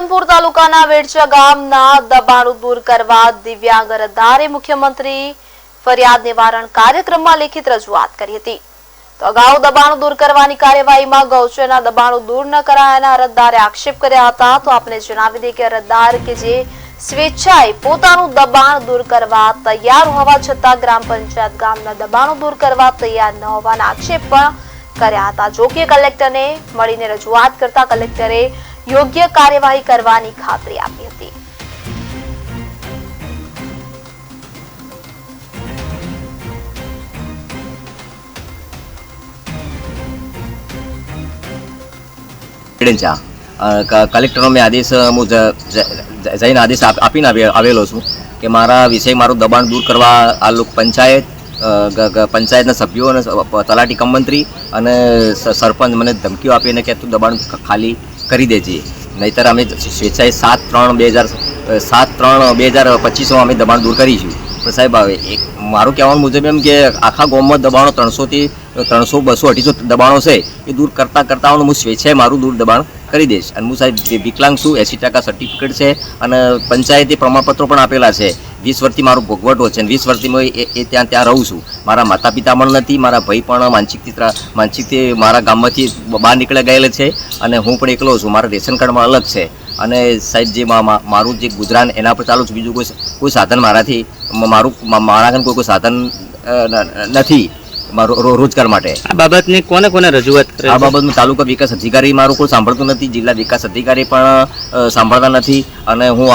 રાધનપુર તાલુકાના વેડચા ગામના દબાણો દૂર કરવા દિવ્યાંગ અરજદારે મુખ્યમંત્રી ફરિયાદ નિવારણ કાર્યક્રમમાં લેખિત રજૂઆત કરી હતી. તો અગાઉ દબાણો દૂર કરવાની કાર્યવાહીમાં ગૌચરના દબાણો દૂર ન કરાયાના અરજદારે આક્ષેપ કર્યા હતા. તો આપને જણાવી દઈએ કે અરજદાર કે જે સ્વેચ્છાએ પોતાનું દબાણ દૂર કરવા તૈયાર હોવા છતાં ગ્રામ પંચાયત ગામના દબાણો દૂર કરવા તૈયાર ન હોવાના આક્ષેપ પણ કર્યા હતા. જો કે કલેક્ટરને મળીને રજૂઆત કરતા કલેક્ટરે યોગ્ય કાર્યવાહી કરવાની ખાતરી આપી હતી. કલેક્ટરનો મેં આદેશ હું જઈને આદેશ આપ- આપીને આવેલો છું કે મારા વિષય, મારું દબાણ દૂર કરવા આ લોક પંચાયત પંચાયતના સભ્યો અને તલાટી કમ અને સરપંચ મને ધમકીઓ આપીને કે તું દબાણ ખાલી કરી દેજે. નહીતર અમે સ્વેચ્છાએ સાત ત્રણ બે હજાર સાત ત્રણ બે હજાર પચીસમાં અમે દબાણ દૂર કરીશું. પણ સાહેબ એક મારું કહેવાનું મુજબ એમ કે આખા ગામમાં દબાણો ત્રણસોથી, ત્રણસો, બસો અઢીસો દબાણો છે, એ દૂર કરતાં કરતાં હું સ્વેચ્છાએ મારું દૂર દબાણ કરી દઈશ. અને હું સાહેબ જે વિકલાંગ છું એંસી ટકા સર્ટિફિકેટ છે, અને પંચાયતી પ્રમાણપત્રો પણ આપેલા છે. વીસ વર્ષથી મારું ભોગવટો છે, અને વીસ વર્ષથી હું એ ત્યાં ત્યાં રહું છું. મારા માતા પિતા પણ નથી, મારા ભાઈ પણ માનસિકથી માનસિકથી મારા ગામમાંથી બહાર નીકળે ગયેલા છે, અને હું પણ એકલો છું. મારા રેશન કાર્ડમાં અલગ છે. અને સાહેબ, જે મારું જે ગુજરાન, એના પર ચાલુ છું, બીજું કોઈ કોઈ સાધન મારાથી મારું મારા કોઈ કોઈ સાધન નથી રોજગાર માટે. આ બાબતની કોને કોને રજૂઆત કરે આ બાબતમાં બાબતનું તાલુકા વિકાસ અધિકારી મારું કોઈ સાંભળતું નથી જિલ્લા વિકાસ અધિકારી પણ સાંભળતા નથી અને હું